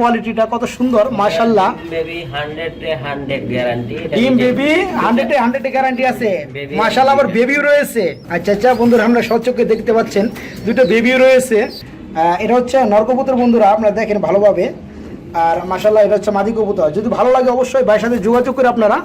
কোয়ালিটিটা কত সুন্দর মাশাল্লাহ বেবি গ্যারান্টি ডিম বেবি হান্ড্রেডে হান্ড্রেড গ্যারান্টি আছে। মাশাল্লাহ আবার বেবিও রয়েছে। আচ্ছা আচ্ছা বন্ধুরা আমরা সচক্ষে দেখতে পাচ্ছেন দুটো বেবিও রয়েছে। এটা হচ্ছে নরকবুতর বন্ধুরা আপনারা দেখেন ভালোভাবে। আর মাশাল্লাহ এটা হচ্ছে মাদি কবুতর। যদি ভালো লাগে অবশ্যই ভাইয়ের সাথে যোগাযোগ করে আপনারা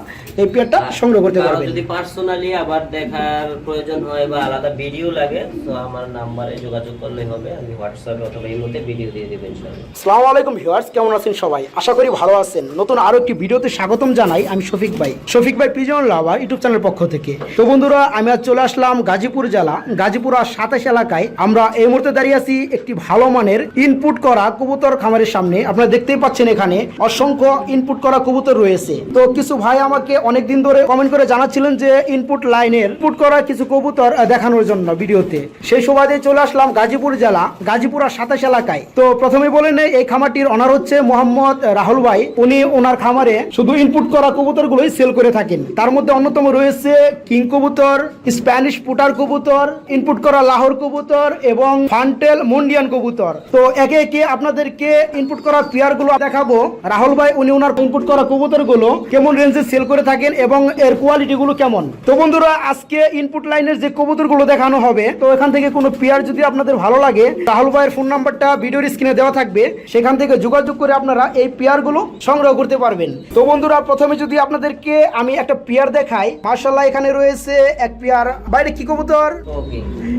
এই পেয়ারটা সংগ্রহ করতে পারবেন। যদি পার্সোনালি আবার দেখার প্রয়োজন হয় বা আলাদা ভিডিও লাগে তো আমার নাম্বারে যোগাযোগ করলে হবে। আমি হোয়াটসঅ্যাপে অথবা মধ্যে ভিডিও দিয়ে দেবেন ইনশাআল্লাহ। আসসালামু আলাইকুম ভিউয়ার্স কেমন আছেন সবাই? আশা করি ভালো আছেন। নতুন আরও একটি ভিডিওতে স্বাগতম জানাই আমি শফিক ভাই। শফিক ভাই পিজন লাভার ইউটিউব চ্যানেলের পক্ষ থেকে। তো বন্ধুরা আমি আজ চলে আসলাম গাজীপুর জেলা। গাজীপুর আর সাতাশ এলাকায় আমরা এই মুহূর্তে দাঁড়িয়ে আছি একটি ভালো মানের ইনপুট করা কবুতর খামারের সামনে। আপনারা দেখতেই পাচ্ছেন এখানে। অসংখ্য ইনপুট করা কবুতর রয়েছে। তো কিছু ভাই আমাকে অনেকদিন ধরে কমেন্ট করে জানাচ্ছিলেন যে ইনপুট লাইনের ইনপুট করা কিছু কবুতর দেখানোর জন্য ভিডিওতে। সেই সুবাদে চলে আসলাম গাজীপুর জেলা, গাজীপুর আর সাতাশ এলাকায়। তো প্রথমে বলে নেই, এই খামারটির অনার হচ্ছে মোহাম্মদ রাহুল ভাই। উনি ওনার খামারে শুধু ইনপুট করা কবুতর গুলোই সেল করে থাকেন। তার মধ্যে অন্যতম রয়েছে কিং কবুতর, স্প্যানিশ পুটার কবুতর ইনপুট করা লাহোর কবুতর এবং ফান্টেল মুন্ডিয়ান কবুতর। তো একে একে আপনাদেরকে ইনপুট করা পেয়ার গুলো দেখাবো। রাহুল ভাই, উনি ওনার ইনপুট করা কবুতরগুলো কেমন রেঞ্জে সেল করে থাকেন এবং এর কোয়ালিটি গুলো কেমন? তো বন্ধুরা, আজকে ইনপুট লাইনের যে কবুতরগুলো দেখানো হবে, তো এখান থেকে কোনো পেয়ার যদি আপনাদের ভালো লাগে, রাহুল ভাইয়ের ফোন নাম্বারটা ভিডিওর স্ক্রিনে দেওয়া থাকবে। সেখান থেকে যোগাযোগ করে আপনারা এই পেয়ারগুলো সংগ্রহ করতে পারবেন। তো বন্ধুরা, প্রথমে যদি আপনাদেরকে আমি একটা পেয়ার দেখাই মার্শাল্লাহ এখানে রয়েছে এক পেয়ার বাইরে কি কবুতর?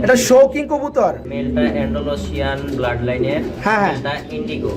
এটা শৌকিং কবুতর। মেলটা অ্যান্ডোলোসিয়ান ব্লাড লাইনের হ্যাঁ, হ্যাঁ। এটা ইন্ডিগো।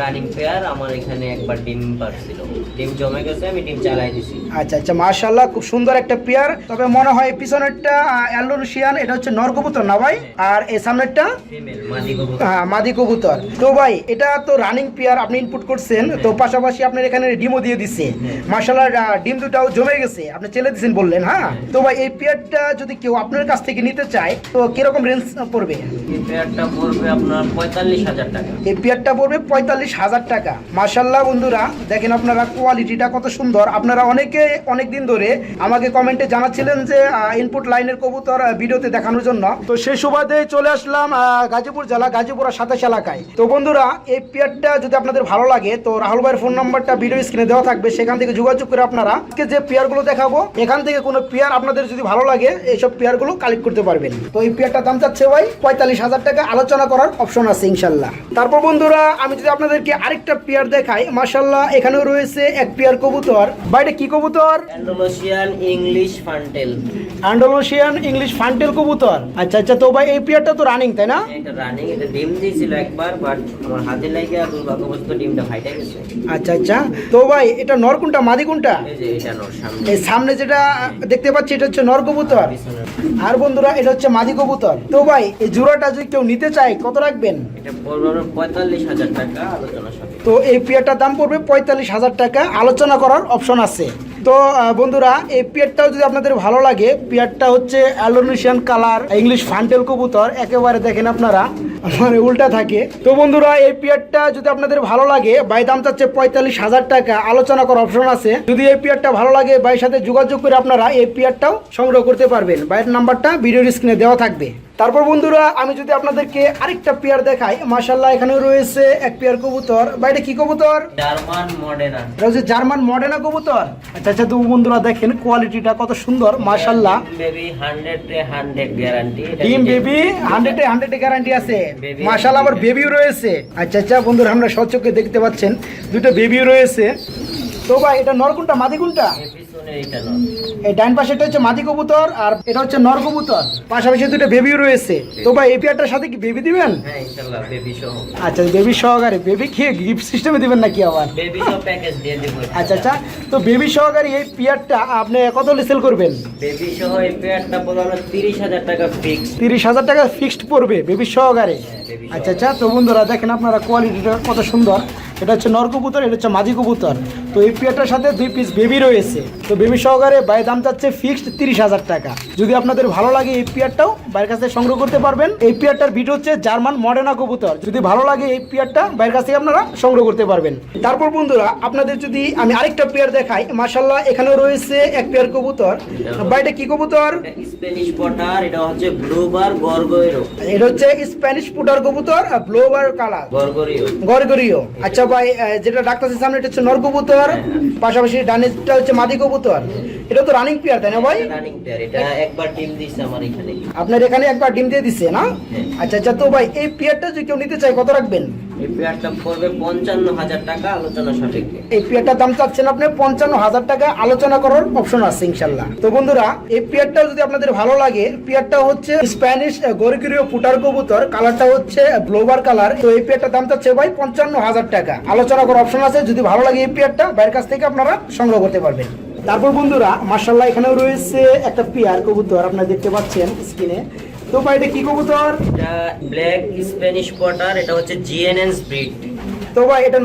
রানিং পেয়ার আমার এখানে একবার ডিম পারছিল। ডিম জমে গেছে আমি ডিম চালাই দিছি। আচ্ছা আচ্ছা মার্শাল্লাহ খুব সুন্দর একটা পেয়ার। তবে মনে হয় পিছনেরটা অ্যালোরুশিয়ান এটা হচ্ছে নর কবুতর না ভাই? আর এই সামনেরটা? ফিমেল মাদি কবুতর। হ্যাঁ, মাদি কবুতর। তো ভাই এটা তো রানিং পেয়ার আপনি ইনপুট করছেন তো পাশাপাশি আপনার এখানে ডিমও দিয়ে দিচ্ছে। মার্শাল্লাহ ডিম দুটাও জমে গেছে। আপনি চেলে দিচ্ছেন বললেন হ্যাঁ। তো ভাই এই পেয়ারটা যদি কেউ আপনার কাছ থেকে নিতে চায় তো কীরকম রেঞ্জ পড়বে? এই পেয়ারটা পড়বে আপনার পঁয়তাল্লিশ হাজার টাকা। এই পেয়ারটা পড়বে পঁয়তাল্লিশ হাজার টাকা। মার্শাল্লাহ বন্ধুরা দেখেন আপনারা কোয়ালিটিটা কত সুন্দর। আপনারা অনেকে অনেক দিন ধরে আমাকে কমেন্টে জানাচ্ছিলেন যে ইনপুট লাইনের কবুতর ভিডিওতে দেখানোর জন্য। তো সেই সুবাদে চলে আসলাম গাজীপুর জেলা গাজীপুর সাতাশ এলাকায়। তো বন্ধুরা এই পেয়ারটা যদি আপনাদের ভালো লাগে তো রাহুল ভাইয়ের ফোন নাম্বারটা ভিডিও স্ক্রিনে দেওয়া থাকবে। সেখান থেকে যোগাযোগ করে আপনারা আজকে যে পেয়ারগুলো দেখাবো এখান থেকে কোনো পেয়ার আপনাদের যদি ভালো লাগে এইসব পেয়ারগুলো কালেক্ট করতে পারবেন। তো এই পেয়ারটার দাম চাচ্ছে ভাই পঁয়তাল্লিশ হাজার টাকা। আলোচনা করার অপশন আছে ইনশাল্লাহ। তারপর বন্ধুরা আমি যদি আপনাদেরকে আরেকটা পেয়ার দেখাই মার্শাল্লাহ এখানেও রয়েছে এক পেয়ার কবুতর। বাইরে কি কবুতর? English fantail. Andalusian English fantail কবুতর। আচ্ছা আচ্ছা তো ভাই এই পেয়ারটা তো রানিং তাই না? এটা রানিং এটা ডিম দিয়েছিল একবার বাট আমার হাতে লাগে আর দুর্ভাগ্যবশত ডিমটা ফাইটে গেছে। আচ্ছা আচ্ছা তো ভাই এটা নর কোনটা মাদি কোনটা? এই যে এটা নর সামনে। সামনে যেটা দেখতে পাচ্ছি এটা হচ্ছে নর কবুতর। আর বন্ধুরা এটা হচ্ছে মাদি কবুতর। তো ভাই এই জোড়াটা যদি কেউ নিতে চায় কত রাখবেন? এটা পড়বে পঁয়তাল্লিশ হাজার টাকা আলোচনা তো এই পেয়ারটার দাম পড়বে পঁয়তাল্লিশ হাজার টাকা আলোচনা করার অপশন আছে। তো বন্ধুরা এই পিয়ারটাও যদি আপনাদের ভালো লাগে পিয়ারটা হচ্ছে অ্যালোনেশিয়ান কালার ইংলিশ ফান্টেল কবুতর একেবারে দেখেন আপনারা। মানে উল্টা থাকে। তো বন্ধুরা, এই পেয়ারটা যদি আপনাদের ভালো লাগে, বাই দাম চাচ্ছে পঁয়তাল্লিশ হাজার টাকা। আলোচনা করার অপশন আছে। যদি এই পেয়ারটা ভালো লাগে বাইয়ের সাথে যোগাযোগ করে আপনারা এই পেয়ারটাও সংগ্রহ করতে পারবেন। বাইয়ের নাম্বারটা ভিডিও স্ক্রিনে দেওয়া থাকবে। তারপর বন্ধুরা আমি যদি আপনাদেরকে আরেকটা পেয়ার দেখাই মাশাল্লাহ এখানে রয়েছে এক পেয়ার কবুতর। বাইরে কি কবুতর? German Modena. এটা হচ্ছে জার্মান মডেনা কবুতর। আচ্ছা আচ্ছা তো বন্ধুরা দেখেন কোয়ালিটিটা কত সুন্দর বেবি হান্ড্রেড গ্যারান্টি টিম বেবি গ্যারান্টি আছে। Baby মাশাল্লাহ আবার বেবিও রয়েছে। আচ্ছা আচ্ছা বন্ধুরা আমরা সচক্ষে দেখতে পাচ্ছেন দুটো বেবিও রয়েছে। তো ভাই এটা নর কোনটা? মাদি কোনটা? পিছনে এটা নর। এই ডাইন পাশে এটা হচ্ছে মাদি কবুতর আর এটা হচ্ছে নর কবুতর। পাশাপাশি দুটো বেবিও রয়েছে। তো ভাই এই পেয়ারটার সাথে কি বেবি দিবেন? হ্যাঁ আচ্ছা বেবি সহকারে। বেবি খেয়ে গিফট সিস্টেমে দিবেন নাকি আবার? আচ্ছা আচ্ছা। তো বেবি সহকারে এই পেয়ারটা আপনি কত সেল করবেন? বেবি সহ এই পেয়ারটা টাকা ফিক্স ফিক্সড পড়বে বেবি সহকারে। আচ্ছা আচ্ছা। তো বন্ধুরা দেখেন আপনারা কোয়ালিটিটা কত সুন্দর। এটা হচ্ছে নর কবুতর এটা হচ্ছে মাদি কবুতর। তো এই পেয়ারটার সাথে দুই পিস বেবি রয়েছে। তো বেবি সহকারে বাইরের দাম চাচ্ছে ফিক্সড তিরিশ হাজার টাকা। যদি আপনাদের ভালো লাগে এই পেয়ারটাও বাইরের কাছ থেকে সংগ্রহ করতে পারবেন। এই পেয়ারটার ভিডিও হচ্ছে জার্মান মডার্না কবুতর। যদি ভালো লাগে এই পেয়ারটা বাইরের কাছ থেকে আপনারা সংগ্রহ করতে পারবেন। তারপর বন্ধুরা আপনাদের যদি আমি আরেকটা পেয়ার দেখাই মাসাল্লাহ এখানেও রয়েছে এক পেয়ার কবুতর। বাইরে কি কবুতর? স্প্যানিশ পটার এটা হচ্ছে ব্লুবার এটা হচ্ছে স্প্যানিশ পুটার কবুতর ব্লোবার কালার গরগরিও গরগরিও আচ্ছা ভাই যেটা ডাক্তার সামনে এটা হচ্ছে নর কবুতর। পাশাপাশি ডানেরটা হচ্ছে মাদি কবুতর। এটা তো রানিং পেয়ার তাই না ভাই? রানিং পেয়ার এটা একবার ডিম দিছে আমার এখানে। আপনার এখানে একবার ডিম দিয়ে দিছে না? আচ্ছা আচ্ছা তো ভাই এই পেয়ারটা যদি কেউ নিতে চায় কত রাখবেন? পঞ্চান্ন হাজার টাকা, আলোচনা করার অপশন আছে যদি ভালো লাগে পুটার কবুতর, কালারটা হচ্ছে কালার। ভাই পঞ্চান্ন হাজার টাকা। আলোচনা করার অপশন আছে, যদি ভালো লাগে কাছ থেকে আপনারা সংগ্রহ করতে পারবেন। তারপর বন্ধুরা মার্শাল্লাহ এখানেও রয়েছে একটা পেয়ার কবুতর, আপনারা দেখতে পাচ্ছেন স্ক্রিনে তো ভাই এটা কি কবুতর? এটা ব্ল্যাক স্প্যানিশ পটার এটা হচ্ছে জিএনএনস ব্রিড তো ভাই এটা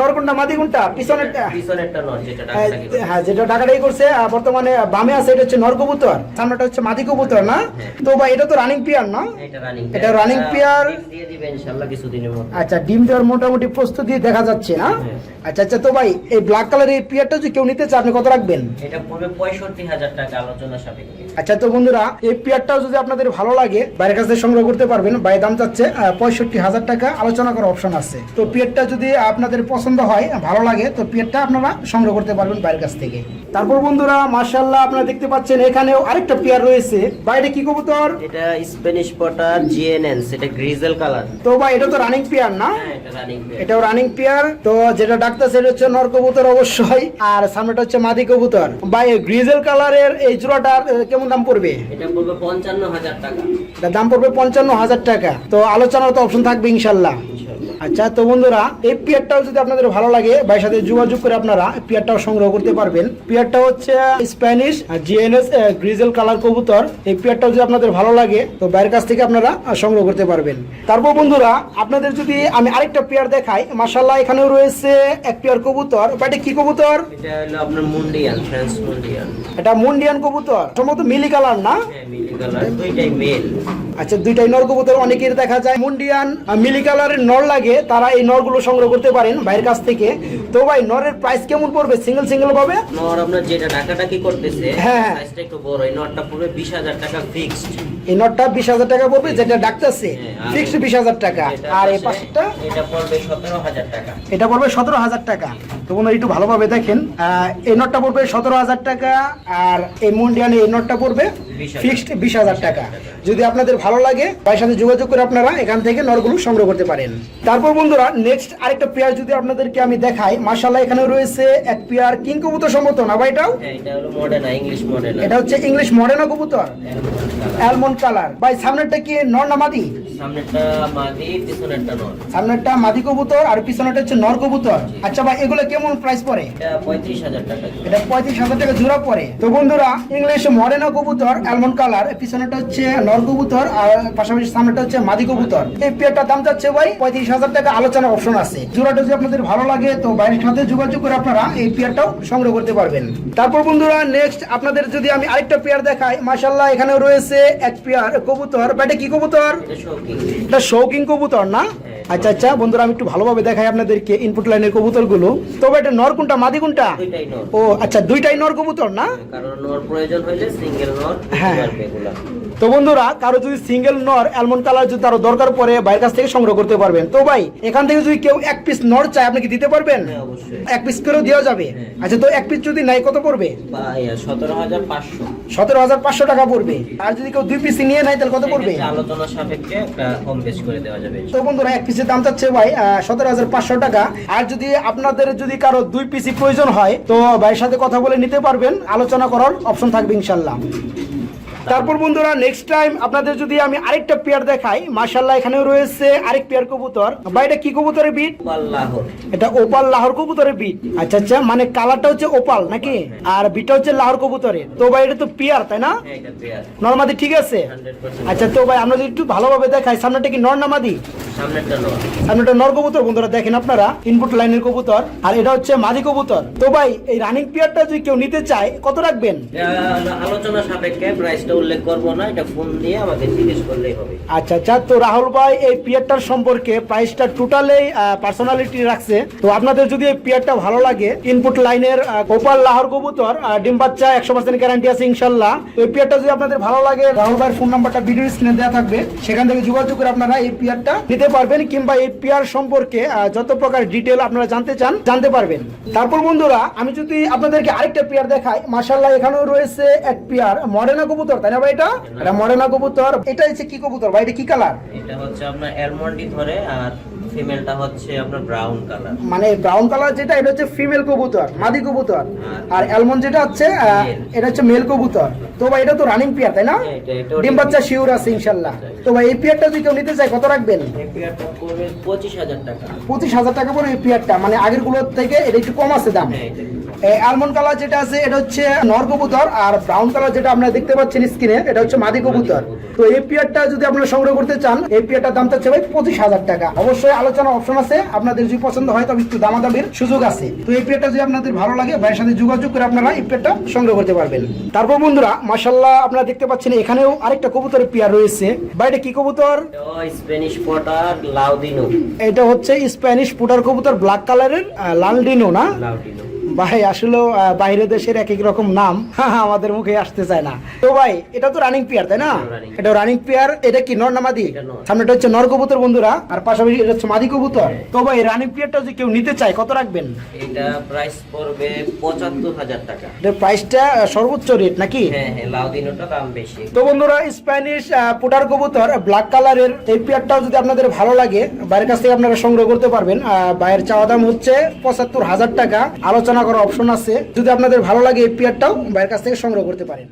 পিছনেরটা পিছনেরটা যেটা হ্যাঁ, হ্যাঁ যেটা টাকাটাই করছে বর্তমানে বামে আছে এটা হচ্ছে নর কবুতর সামনেটা হচ্ছে মাদি কবুতর না? তো ভাই এটা তো রানিং পিয়ার না? এটা রানিং পেয়ার। দিয়ে দিবে ইনশাআল্লাহ কিছুদিনের মধ্যে। আচ্ছা ডিম দেওয়ার মোটামুটি প্রস্তুতি দেখা যাচ্ছে না হ্যাঁ। আচ্ছা আচ্ছা তো ভাই এই ব্ল্যাক কালারের এই পিয়ারটা যদি কেউ নিতে চায় আপনি কত রাখবেন? এটা পড়বে পঁয়ষট্টি হাজার টাকা আলোচনা সাপেক্ষে। আচ্ছা তো বন্ধুরা এই পিয়ারটাও যদি আপনাদের ভালো লাগে বাইরের কাছে সংগ্রহ করতে পারবেন বাইরে দাম চাচ্ছে পঁয়ষট্টি হাজার টাকা আলোচনা করার অপশন আছে। তো পিয়ারটা যদি আপনাদের পছন্দ হয় ভালো লাগে তো পিয়ারটা আপনারা সংগ্রহ করতে পারবেন বাইরের কাছ থেকে। তারপর বন্ধুরা মার্শাল্লাহ আপনারা দেখতে পাচ্ছেন এখানেও আরেকটা পেয়ার রয়েছে। বাইরে কি কবুতর? এটা স্প্যানিশ পটার জিএনএনস এটা গ্রিজেল কালার তো ভাই এটা তো রানিং পেয়ার না? হ্যাঁ এটাও রানিং পেয়ার তো যেটা ডাক্তার সেটা হচ্ছে নর কবুতর অবশ্যই আর সামনেটা হচ্ছে মাদি কবুতর। ভাই গ্রিজেল কালারের এই জোড়াটার কেমন দাম পড়বে? এটা পড়বে পঞ্চান্ন হাজার টাকা। দাম পড়বে পঞ্চান্ন হাজার টাকা। তো আলোচনার তো অপশন থাকবে ইনশাল্লাহ। আচ্ছা তো বন্ধুরা এই পিয়ারটাও যদি আপনাদের ভালো লাগে ভাইয়ের সাথে যোগাযোগ করে আপনারা পিয়ারটাও সংগ্রহ করতে পারবেন। পিয়ারটা হচ্ছে স্প্যানিশ জিএনএস গ্রিজেল কালার কবুতর। এই পিয়ারটাও যদি আপনাদের ভালো লাগে তো বাইরের কাছ থেকে আপনারা সংগ্রহ করতে পারবেন। তারপর বন্ধুরা আপনাদের যদি আমি আরেকটা পেয়ার দেখাই মাসাল্লাহ এখানেও রয়েছে এক পেয়ার কবুতর। এটা কি কবুতর? এটা হলো আপনার মুন্ডিয়ান ফ্রেন্স মুন্ডিয়ান। এটা মুন্ডিয়ান কবুতর। সম্ভবত মিলি কালার না? হ্যাঁ মিলি কালার। দুইটাই মেল। আচ্ছা দুইটাই নর কবুতর অনেকের দেখা যায় মুন্ডিয়ান মিলি কালারের নর লাগে। তারা এই নরগুলো সংগ্রহ করতে পারেন বাইরের কাছ থেকে। তো ভাই নরের প্রাইস কেমন পড়বে? সিঙ্গেল সিঙ্গেল পাবে নর আপনার যেটা ডাকাডাকি করতেছে হ্যাঁ। সাইজটা একটু বড়। এই নটটা পড়বে বিশ হাজার টাকা ফিক্সড এই নটটা বিশ হাজার টাকা পড়বে যেটা ডাকতেছে। হ্যাঁ, ফিক্সড বিশ হাজার টাকা। আর এই পাশেরটা এটা পড়বে সতেরো হাজার টাকা। এটা পড়বে সতেরো হাজার টাকা। তো বন্ধুরা একটু ভালোভাবে দেখেন। এই নটটা পড়বে সতেরো হাজার টাকা আর এই মুন্ডিয়ান এই নটটা পড়বে ফিক্সড বিশ হাজার টাকা। যদি আপনাদের ভালো লাগে ভাইয়ের সাথে যোগাযোগ করে আপনারা এখান থেকে নরগুলো সংগ্রহ করতে পারেন। তারপর বন্ধুরা নেক্সট আরেকটা পেয়ার যদি আপনাদেরকে আমি দেখাই মার্শাল্লাহ এখানে রয়েছে এক পেয়ার কিং কবুতর সম্মত না ভাই এটাও? হ্যাঁ এটা হচ্ছে ইংলিশ মডার্না কবুতর? অ্যালমন্ড কালার ভাই সামনেরটা কি নর না মাদি? সামনেরটা কবুতর আর পিছনেরটা হচ্ছে নর কবুতর। আচ্ছা ভাই এগুলো কেমন প্রাইস পড়ে? এটা পঁয়ত্রিশ হাজার টাকা। জোড়া পড়ে। তো বন্ধুরা ইংলিশ কবুতর অ্যালমন্ড কালার পিছনেটা হচ্ছে নর কবুতর আর পাশাপাশি সামনেটা হচ্ছে মাদি কবুতর। এই পেয়ারটার দাম যাচ্ছে ভাই পঁয়ত্রিশ হাজার টাকা আলোচনা অপশন আছে। জোড়াটা যদি আপনাদের ভালো লাগে তো বাইরের সাথে যোগাযোগ করে আপনারা এই পেয়ারটাও সংগ্রহ করতে পারবেন। তারপর বন্ধুরা নেক্সট আপনাদের যদি আমি আরেকটা পেয়ার দেখাই মাশাল্লাহ এখানে রয়েছে এক পেয়ার কবুতর। বা এটা কি কবুতর? এটা শৌকিং কবুতর না? আচ্ছা আচ্ছা বন্ধুরা আমি একটু ভালোভাবে দেখাই আপনাদেরকে ইনপুট লাইনের কবুতরগুলো তবে এটা নর কোনটা মাদি কোনটা? ও আচ্ছা দুইটাই নর কবুতর না? কারণ নর প্রয়োজন হইলে সিঙ্গেল নর হ্যাঁ। তো বন্ধুরা কারও যদি সিঙ্গেল নর অ্যালমন্ড কালার যদি তারও দরকার পড়ে বাইরের কাছ থেকে সংগ্রহ করতে পারবেন। তো ভাই এখান থেকে যদি কেউ এক পিস নর চায় আপনি কি দিতে পারবেন? হ্যাঁ এক পিস করেও দেওয়া যাবে? আচ্ছা তো এক পিস যদি নাই কত পড়বে? সতেরো হাজার পাঁচশো। সতেরো হাজার পাঁচশো টাকা পড়বে। আর যদি কেউ দুই পিস নিয়ে নেয় তাহলে কত পড়বে? আলোচনা সাপেক্ষে কম বেশ করে দেওয়া যাবে। তো বন্ধুরা এক পিসের দাম চাচ্ছে ভাই সতেরো হাজার পাঁচশো টাকা। আর যদি আপনাদের যদি কারও দুই পিসি প্রয়োজন হয় তো ভাইয়ের সাথে কথা বলে নিতে পারবেন। আলোচনা করার অপশন থাকবে ইনশাল্লাহ। তারপর বন্ধুরা নেক্সট টাইম আপনাদের যদি আমি আরেকটা পেয়ার দেখাই মাশাল্লাহ এখানেও রয়েছে আরেক পেয়ার কবুতর। বা এটা কি কবুতরের বিট এটা ওপাল লাহোর কবুতরের বিট আচ্ছা আচ্ছা মানে কালারটা হচ্ছে ওপাল নাকি? আর বিটটা হচ্ছে লাহোর কবুতরের। তো ভাই এটা তো পেয়ার তাই না? হ্যাঁ নর্মাদি ঠিক আছে? আচ্ছা তো ভাই আমরা যদি একটু ভালোভাবে দেখাই সামনেটা কি নর নামাদি সামনেরটা নয় সামনেটা নর কবুতর বন্ধুরা দেখেন আপনারা ইনপুট লাইনের কবুতর আর এটা হচ্ছে মাদি কবুতর। তো ভাই এই রানিং পিয়ারটা যদি কেউ নিতে চায় কত রাখবেন? আলোচনা সাপেক্ষে প্রাইসটা উল্লেখ করব না এটা ফোন দিয়ে আমাকে জিজ্ঞেস করলেই হবে। আচ্ছা আচ্ছা তো রাহুল ভাই এই পিয়ারটার সম্পর্কে প্রাইসটা টোটালি পার্সোনালিটি রাখছে। তো আপনাদের যদি এই পিয়ারটা ভালো লাগে ইনপুট লাইনের গোপাল লাহর কবুতর ডিম বাচ্চা একশো পার্সেন্ট গ্যারান্টি আছে ইনশাল্লাহ। এই পিয়ারটা যদি আপনাদের ভালো লাগে রাহুল ভাইয়ের ফোন নাম্বারটা ভিডিও স্ক্রিনে দেওয়া থাকবে। সেখান থেকে যোগাযোগ করে আপনারা এই পিয়ারটা নিতে পারবেন কিংবা এই পিয়ার সম্পর্কে যত প্রকার ডিটেল আপনারা জানতে চান, জানতে পারবেন। তারপর বন্ধুরা, আমি যদি আপনাদেরকে আরেকটা পেয়ার দেখাই মাশাল্লাহ এখানেও রয়েছে এক পেয়ার মরেনা কবুতর, তাই না ভাই এটা? মরেনা কবুতর। এটা হচ্ছে কি কবুতর? ভাই, এটা কি কালার এটা হচ্ছে আপনার অ্যালমন্ডি ধরে, আর ফিমেলটা হচ্ছে আপনার ব্রাউন কালার মানে ব্রাউন কালার যেটা এটা হচ্ছে ফিমেল কবুতর মাদি কবুতর। আর অ্যালমন্ড যেটা হচ্ছে এটা হচ্ছে মেল কবুতর। তো ভাই এটা তো রানিং পেয়ার তাই না? হ্যাঁ, ডিম বাচ্চা শিওর আছে ইনশাল্লাহ। তো ভাই এই পেয়ারটা যদি কেউ নিতে চায় কত রাখবেন? এই পেয়ারটা পড়বে পঁচিশ হাজার টাকা। পঁচিশ হাজার টাকা পরে এই পেয়ারটা মানে আগেরগুলোর থেকে এটা একটু কম আছে দাম। হ্যাঁ আলমন্ড কালার যেটা আছে এটা হচ্ছে নর কবুতর আর ব্রাউন কালার যেটা আপনারা দেখতে পাচ্ছেন স্ক্রিনে এটা হচ্ছে মাদি কবুতর। তো এই পিয়ারটা যদি আপনারা সংগ্রহ করতে চান এই পিয়ারটার দাম হচ্ছে ভাই পঁচিশ হাজার টাকা। অবশ্যই আলোচনা অপশন আছে আপনাদের যদি পছন্দ হয় তবে একটু দামাদামির সুযোগ আছে। তো এই পিয়ারটা যদি আপনাদের ভালো লাগে ভাইয়ের সাথে যোগাযোগ করে আপনারা এই পিয়ারটা সংগ্রহ করতে পারবেন। তারপর বন্ধুরা মাসাল্লাহ আপনারা দেখতে পাচ্ছেন এখানেও আরেকটা কবুতরের পিয়ার রয়েছে। বাইরে কি কবুতর? স্প্যানিশ পটার লাউদিনো এটা হচ্ছে স্প্যানিশ পুটার কবুতর ব্ল্যাক কালারের লালডিনো না? লাউডিনো ভাই আসলে বাইরের দেশের এক এক রকম নাম আমাদের মুখে আসতে চায় না। তো ভাই এটা তো রানিং পেয়ার তাই না? এটা রানিং পেয়ার এটা কি নর না মাদি? এটা সামনেটা হচ্ছে নর কবুতর বন্ধুরা আর পাশাপাশি এটা হচ্ছে মাদি কবুতর। তো ভাই রানিং পেয়ারটা যদি কেউ নিতে চায় কত রাখবেন? এটা প্রাইস পড়বে পঁচাত্তর হাজার টাকা। এটার প্রাইসটা সর্বোচ্চ রেট নাকি? হ্যাঁ হ্যাঁ লাউদিনোটা দাম বেশি। তো বন্ধুরা স্প্যানিশ পুটার কবুতর ব্ল্যাক কালারের এই পেয়ারটাও যদি আপনাদের ভালো লাগে বাইরের কাছ থেকে আপনারা সংগ্রহ করতে পারবেন। বাইরের চাওয়া দাম হচ্ছে পঁচাত্তর হাজার টাকা। আলোচনা করার অপশন আছে। যদি আপনাদের ভালো লাগে এই পেয়ারটাও, বাইরের কাছ থেকে সংগ্রহ করতে পারেন।